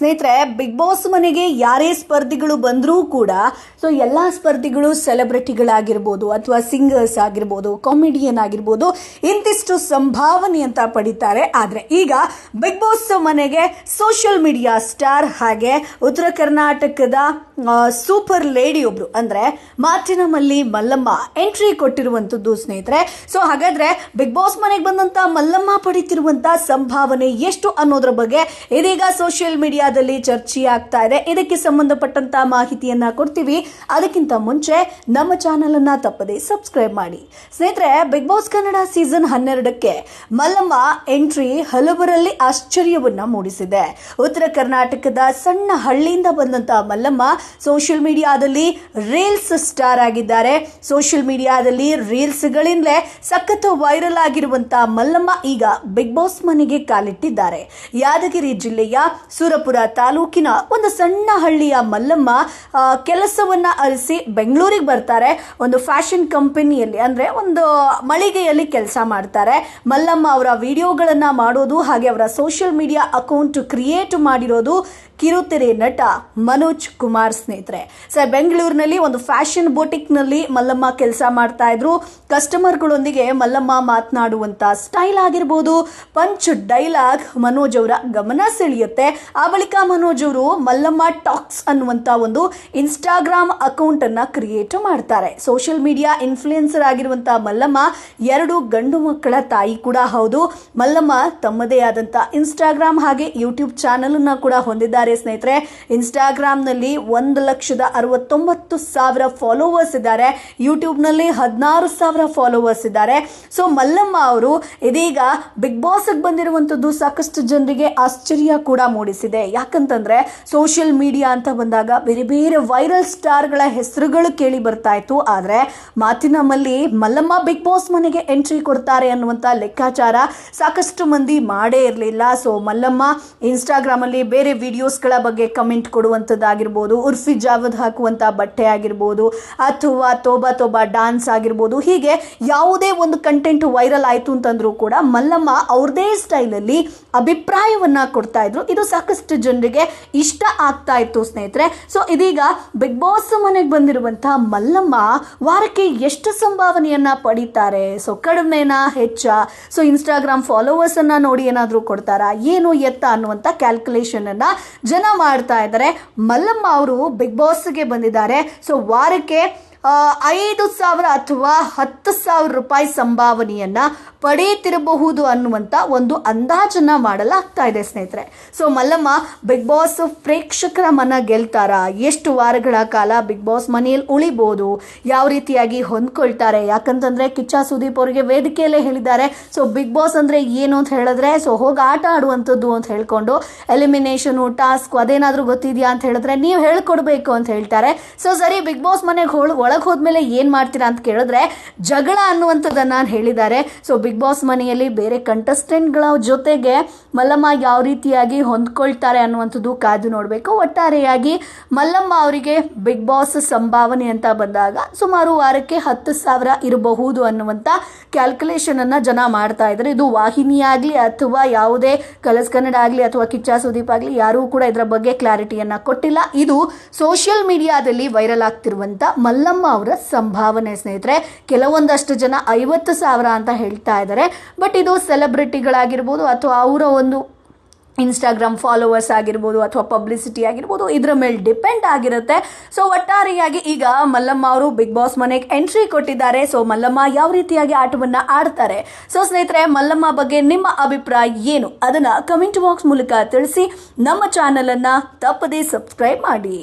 ಸ್ನೇಹಿತರೆ big boss ಮನೆಗೆ ಯಾರೇ ಸ್ಪರ್ಧಿಗಳು ಬಂದರೂ ಕೂಡ ಸೊ ಎಲ್ಲ ಸ್ಪರ್ಧಿಗಳು ಸೆಲೆಬ್ರಿಟಿಗಳಾಗಿರ್ಬೋದು ಅಥವಾ ಸಿಂಗರ್ಸ್ ಆಗಿರ್ಬೋದು ಕಾಮಿಡಿಯನ್ ಆಗಿರ್ಬೋದು, ಇಂತಿಷ್ಟು ಸಂಭಾವನೆ ಅಂತ ಪಡಿತಾರೆ. ಆದರೆ ಈಗ ಬಿಗ್ ಬಾಸ್ ಮನೆಗೆ ಸೋಷಿಯಲ್ ಮೀಡಿಯಾ ಸ್ಟಾರ್ ಹಾಗೆ ಉತ್ತರ ಕರ್ನಾಟಕದ ಸೂಪರ್ ಲೇಡಿ ಒಬ್ರು, ಅಂದ್ರೆ ಮಾತಿನಮಲ್ಲಿ ಮಲ್ಲಮ್ಮ ಎಂಟ್ರಿ ಕೊಟ್ಟಿರುವಂತದ್ದು ಸ್ನೇಹಿತರೆ. ಸೊ ಹಾಗಾದ್ರೆ ಬಿಗ್ ಬಾಸ್ ಮನೆಗೆ ಬಂದಂತ ಮಲ್ಲಮ್ಮ ಪಡಿತಿರುವಂಥ ಸಂಭಾವನೆ ಎಷ್ಟು ಅನ್ನೋದ್ರ ಬಗ್ಗೆ ಇದೀಗ ಸೋಷಿಯಲ್ ಮೀಡಿಯಾದಲ್ಲಿ ಚರ್ಚೆ ಆಗ್ತಾ ಇದೆ. ಇದಕ್ಕೆ ಸಂಬಂಧಪಟ್ಟಂತ ಮಾಹಿತಿಯನ್ನ ಕೊಡ್ತೀವಿ. ಅದಕ್ಕಿಂತ ಮುಂಚೆ ನಮ್ಮ ಚಾನೆಲ್ ಅನ್ನ ತಪ್ಪದೆ ಸಬ್ಸ್ಕ್ರೈಬ್ ಮಾಡಿ. ಸ್ನೇಹಿತರೆ ಬಿಗ್ ಬಾಸ್ ಕನ್ನಡ ಸೀಸನ್ ಹನ್ನೆರಡಕ್ಕೆ ಮಲ್ಲಮ್ಮ ಎಂಟ್ರಿ ಹಲವರಲ್ಲಿ ಆಶ್ಚರ್ಯವನ್ನ ಮೂಡಿಸಿದೆ. ಉತ್ತರ ಕರ್ನಾಟಕದ ಸಣ್ಣ ಹಳ್ಳಿಯಿಂದ ಬಂದಂತಹ ಮಲ್ಲಮ್ಮ ಸೋಷಿಯಲ್ ಮೀಡಿಯಾದಲ್ಲಿ ರೀಲ್ಸ್ ಸ್ಟಾರ್ ಆಗಿದ್ದಾರೆ. ಸೋಷಿಯಲ್ ಮೀಡಿಯಾದಲ್ಲಿ ರೀಲ್ಸ್ಗಳಿಂದಲೇ ಸಖತ್ ವೈರಲ್ ಆಗಿರುವಂತಹ ಮಲ್ಲಮ್ಮ ಈಗ ಬಿಗ್ ಬಾಸ್ ಮನೆಗೆ ಕಾಲಿಟ್ಟಿದ್ದಾರೆ. ಯಾದಗಿರಿ ಜಿಲ್ಲೆಯ ಸುರಪುರ ತಾಲೂಕಿನ ಒಂದು ಸಣ್ಣ ಹಳ್ಳಿಯ ಮಲ್ಲಮ್ಮ ಕೆಲಸವನ್ನ ಅರಿಸಿ ಬೆಂಗಳೂರಿಗೆ ಬರ್ತಾರೆ. ಒಂದು ಫ್ಯಾಷನ್ ಕಂಪನಿಯಲ್ಲಿ, ಅಂದ್ರೆ ಒಂದು ಮಳಿಗೆಯಲ್ಲಿ ಕೆಲಸ ಮಾಡ್ತಾರೆ. ಮಲ್ಲಮ್ಮ ಅವರ ವಿಡಿಯೋಗಳನ್ನ ಮಾಡೋದು, ಹಾಗೆ ಅವರ ಸೋಷಿಯಲ್ ಮೀಡಿಯಾ ಅಕೌಂಟ್ ಕ್ರಿಯೇಟ್ ಮಾಡಿರೋದು ಕಿರುತೆರೆ ನಟ ಮನೋಜ್ ಕುಮಾರ್ ಸ್ನೇಹಿತರೆ. ಸರ್, ಬೆಂಗಳೂರಿನಲ್ಲಿ ಒಂದು ಫ್ಯಾಷನ್ ಬೋಟಿಕ್ನಲ್ಲಿ ಮಲ್ಲಮ್ಮ ಕೆಲಸ ಮಾಡ್ತಾ ಇದ್ರು. ಕಸ್ಟಮರ್ಗಳೊಂದಿಗೆ ಮಲ್ಲಮ್ಮ ಮಾತನಾಡುವಂತ ಸ್ಟೈಲ್ ಆಗಿರ್ಬೋದು. ಪಂಚ್ ಡೈಲಾಗ್ ಮನೋಜ್ ಅವರ ಗಮನ ಸೆಳೆಯುತ್ತೆ. ಆ ಬಳಿಕ ಮನೋಜ್ ಅವರು ಮಲ್ಲಮ್ಮ ಟಾಕ್ಸ್ ಅನ್ನುವಂತ ಒಂದು ಇನ್ಸ್ಟಾಗ್ರಾಮ್ ಅಕೌಂಟ್ ಅನ್ನ ಕ್ರಿಯೇಟ್ ಮಾಡ್ತಾರೆ. ಸೋಷಿಯಲ್ ಮೀಡಿಯಾ ಇನ್ಫ್ಲೂಯೆನ್ಸರ್ ಆಗಿರುವಂತ ಮಲ್ಲಮ್ಮ ಎರಡು ಗಂಡು ಮಕ್ಕಳ ತಾಯಿ ಕೂಡ ಹೌದು. ಮಲ್ಲಮ್ಮ ತಮ್ಮದೇ ಆದಂತ ಇನ್ಸ್ಟಾಗ್ರಾಮ್ ಹಾಗೆ ಯೂಟ್ಯೂಬ್ ಚಾನಲನ್ನು ಕೂಡ ಹೊಂದಿದ್ದಾರೆ ಸ್ನೇಹಿತರೆ. ಇನ್ಸ್ಟಾಗ್ರಾಮ್ನಲ್ಲಿ ಒಂದು ಲಕ್ಷದ ಅರವತ್ತೊಂಬತ್ತು ಸಾವಿರ ಫಾಲೋವರ್ಸ್ ಇದ್ದಾರೆ. ಯೂಟ್ಯೂಬ್ನಲ್ಲಿ ಹದಿನಾರು ಸಾವಿರ ಫಾಲೋವರ್ಸ್ ಇದ್ದಾರೆ. ಸೊ ಮಲ್ಲಮ್ಮ ಅವರು ಇದೀಗ ಬಿಗ್ ಬಾಸ್ ಬಂದಿರುವಂತದ್ದು ಸಾಕಷ್ಟು ಜನರಿಗೆ ಆಶ್ಚರ್ಯ ಕೂಡ ಮೂಡಿಸಿದೆ. ಯಾಕಂತಂದ್ರೆ ಸೋಷಿಯಲ್ ಮೀಡಿಯಾ ಅಂತ ಬಂದಾಗ ಬೇರೆ ಬೇರೆ ವೈರಲ್ ಸ್ಟಾರ್ಗಳ ಹೆಸರುಗಳು ಕೇಳಿ ಬರ್ತಾ ಇತ್ತು. ಆದರೆ ಮಾತಿನಮ್ಮಲ್ಲಿ ಮಲ್ಲಮ್ಮ ಬಿಗ್ ಬಾಸ್ ಮನೆಗೆ ಎಂಟ್ರಿ ಕೊಡ್ತಾರೆ ಅನ್ನುವಂತ ಲೆಕ್ಕಾಚಾರ ಸಾಕಷ್ಟು ಮಂದಿ ಮಾಡೇ ಇರಲಿಲ್ಲ. ಸೊ ಮಲ್ಲಮ್ಮ ಇನ್ಸ್ಟಾಗ್ರಾಮಲ್ಲಿ ಬೇರೆ ವಿಡಿಯೋಸ್ಗಳ ಬಗ್ಗೆ ಕಮೆಂಟ್ ಕೊಡುವಂಥದ್ದಾಗಿರ್ಬೋದು, ಉರ್ಫಿ ಜಾವದ್ ಹಾಕುವಂತ ಬಟ್ಟೆ ಆಗಿರ್ಬೋದು, ಅಥವಾ ತೋಬಾ ತೋಬಾ ಡಾನ್ಸ್ ಆಗಿರ್ಬೋದು, ಹೀಗೆ ಯಾವುದೇ ಒಂದು ಕಂಟೆಂಟ್ ವೈರಲ್ ಆಯ್ತು ಅಂತಂದ್ರೂ ಕೂಡ ಮಲ್ಲಮ್ಮ ಅವ್ರದೇ ಸ್ಟೈಲಲ್ಲಿ ಅಭಿಪ್ರಾಯವನ್ನ ಕೊಡ್ತಾ ಇದ್ರು. ಇದು ಸಾಕಷ್ಟು ಜನರಿಗೆ ಇಷ್ಟ ಆಗ್ತಾ ಇತ್ತು ಸ್ನೇಹಿತರೆ. ಸೊ ಇದೀಗ ಬಿಗ್ ಬಾಸ್ ಮನೆಗೆ ಬಂದಿರುವಂತಹ ಮಲ್ಲಮ್ಮ ವಾರಕ್ಕೆ ಎಷ್ಟು ಸಂಭಾವನೆಯನ್ನ ಪಡಿತಾರೆ? ಸೊ ಕಡಿಮೆನಾ ಹೆಚ್ಚ? ಸೊ ಇನ್ಸ್ಟಾಗ್ರಾಮ್ ಫಾಲೋವರ್ಸ್ ಅನ್ನ ನೋಡಿ ಏನಾದರೂ ಕೊಡ್ತಾರಾ? ಏನು ಎತ್ತ ಅನ್ನುವಂತ ಕ್ಯಾಲ್ಕುಲೇಷನ್ ಅನ್ನ ಜನ ಮಾಡ್ತಾ ಇದ್ದಾರೆ. ಮಲ್ಲಮ್ಮ ಅವರು ಬಿಗ್ ಬಾಸ್ಗೆ ಬಂದಿದ್ದಾರೆ. ಸೊ ವಾರಕ್ಕೆ ಐದು ಸಾವಿರ ಅಥವಾ ಹತ್ತು ಸಾವಿರ ರೂಪಾಯಿ ಸಂಭಾವನೆಯನ್ನು ಪಡೆಯುತ್ತಿರಬಹುದು ಅನ್ನುವಂತ ಒಂದು ಅಂದಾಜನ್ನ ಮಾಡಲಾಗ್ತಾ ಇದೆ ಸ್ನೇಹಿತರೆ. ಸೊ ಮಲ್ಲಮ್ಮ ಬಿಗ್ ಬಾಸ್ ಪ್ರೇಕ್ಷಕರ ಮನ ಗೆಲ್ತಾರ? ಎಷ್ಟು ವಾರಗಳ ಕಾಲ ಬಿಗ್ ಬಾಸ್ ಮನೆಯಲ್ಲಿ ಉಳಿಬಹುದು ಯಾವ ರೀತಿಯಾಗಿ ಹೊಂದ್ಕೊಳ್ತಾರೆ? ಯಾಕಂತಂದ್ರೆ ಕಿಚ್ಚ ಸುದೀಪ್ ಅವರಿಗೆ ವೇದಿಕೆಯಲ್ಲೇ ಹೇಳಿದ್ದಾರೆ. ಸೊ ಬಿಗ್ ಬಾಸ್ ಅಂದ್ರೆ ಏನು ಅಂತ ಹೇಳಿದ್ರೆ ಸೊ ಹೋಗಿ ಆಟ ಆಡುವಂಥದ್ದು ಅಂತ ಹೇಳ್ಕೊಂಡು ಎಲಿಮಿನೇಷನು ಟಾಸ್ಕ್ ಅದೇನಾದರೂ ಗೊತ್ತಿದೆಯಾ ಅಂತ ಹೇಳಿದ್ರೆ, ನೀವು ಹೇಳ್ಕೊಡ್ಬೇಕು ಅಂತ ಹೇಳ್ತಾರೆ. ಸೊ ಸರಿ ಬಿಗ್ ಬಾಸ್ ಮನೆಗೆ ಹೋಳ್ ಒಳಗೆ ಹೋದ್ಮೇಲೆ ಏನು ಮಾಡ್ತೀರಾ ಅಂತ ಕೇಳಿದ್ರೆ ಜಗಳ ಅನ್ನುವಂಥದ್ದನ್ನ ಹೇಳಿದ್ದಾರೆ. ಸೊ ಬಿಗ್ ಬಾಸ್ ಮನೆಯಲ್ಲಿ ಬೇರೆ ಕಂಟೆಸ್ಟೆಂಟ್ಗಳ ಜೊತೆಗೆ ಮಲ್ಲಮ್ಮ ಯಾವ ರೀತಿಯಾಗಿ ಹೊಂದ್ಕೊಳ್ತಾರೆ ಅನ್ನುವಂಥದ್ದು ಕಾದು ನೋಡಬೇಕು. ಒಟ್ಟಾರೆಯಾಗಿ ಮಲ್ಲಮ್ಮ ಅವರಿಗೆ ಬಿಗ್ ಬಾಸ್ ಸಂಭಾವನೆ ಅಂತ ಬಂದಾಗ ಸುಮಾರು ವಾರಕ್ಕೆ ಹತ್ತು ಸಾವಿರ ಇರಬಹುದು ಅನ್ನುವಂಥ ಕ್ಯಾಲ್ಕುಲೇಷನ್ ಅನ್ನ ಜನ ಮಾಡ್ತಾ ಇದ್ದಾರೆ. ಇದು ವಾಹಿನಿಯಾಗಲಿ ಅಥವಾ ಯಾವುದೇ ಕಲರ್ಸ್ ಕನ್ನಡ ಆಗಲಿ ಅಥವಾ ಕಿಚ್ಚ ಸುದೀಪ್ ಆಗಲಿ, ಯಾರೂ ಕೂಡ ಇದರ ಬಗ್ಗೆ ಕ್ಲಾರಿಟಿಯನ್ನ ಕೊಟ್ಟಿಲ್ಲ. ಇದು ಸೋಷಿಯಲ್ ಮೀಡಿಯಾದಲ್ಲಿ ವೈರಲ್ ಆಗ್ತಿರುವಂತ ಮಲ್ಲಮ್ಮ ಅವರ ಸಂಭಾವನೆ ಸ್ನೇಹಿತರೆ. ಕೆಲವೊಂದಷ್ಟು ಜನ ಐವತ್ತು ಸಾವಿರ ಅಂತ ಹೇಳ್ತಾ ಇದ್ದಾರೆ. ಬಟ್ ಇದು ಸೆಲೆಬ್ರಿಟಿಗಳಾಗಿರ್ಬೋದು ಅಥವಾ ಅವರ ಒಂದು ಇನ್ಸ್ಟಾಗ್ರಾಮ್ ಫಾಲೋವರ್ಸ್ ಆಗಿರ್ಬೋದು ಅಥವಾ ಪಬ್ಲಿಸಿಟಿ ಆಗಿರ್ಬೋದು, ಇದರ ಮೇಲೆ ಡಿಪೆಂಡ್ ಆಗಿರುತ್ತೆ. ಸೊ ಒಟ್ಟಾರೆಯಾಗಿ ಈಗ ಮಲ್ಲಮ್ಮ ಅವರು ಬಿಗ್ ಬಾಸ್ ಮನೆಗೆ ಎಂಟ್ರಿ ಕೊಟ್ಟಿದ್ದಾರೆ. ಸೊ ಮಲ್ಲಮ್ಮ ಯಾವ ರೀತಿಯಾಗಿ ಆಟವನ್ನ ಆಡ್ತಾರೆ? ಸೊ ಸ್ನೇಹಿತರೆ, ಮಲ್ಲಮ್ಮ ಬಗ್ಗೆ ನಿಮ್ಮ ಅಭಿಪ್ರಾಯ ಏನು? ಅದನ್ನ ಕಮೆಂಟ್ ಬಾಕ್ಸ್ ಮೂಲಕ ತಿಳಿಸಿ ನಮ್ಮ ಚಾನೆಲ್ ಅನ್ನ ತಪ್ಪದೇ ಸಬ್ಸ್ಕ್ರೈಬ್ ಮಾಡಿ.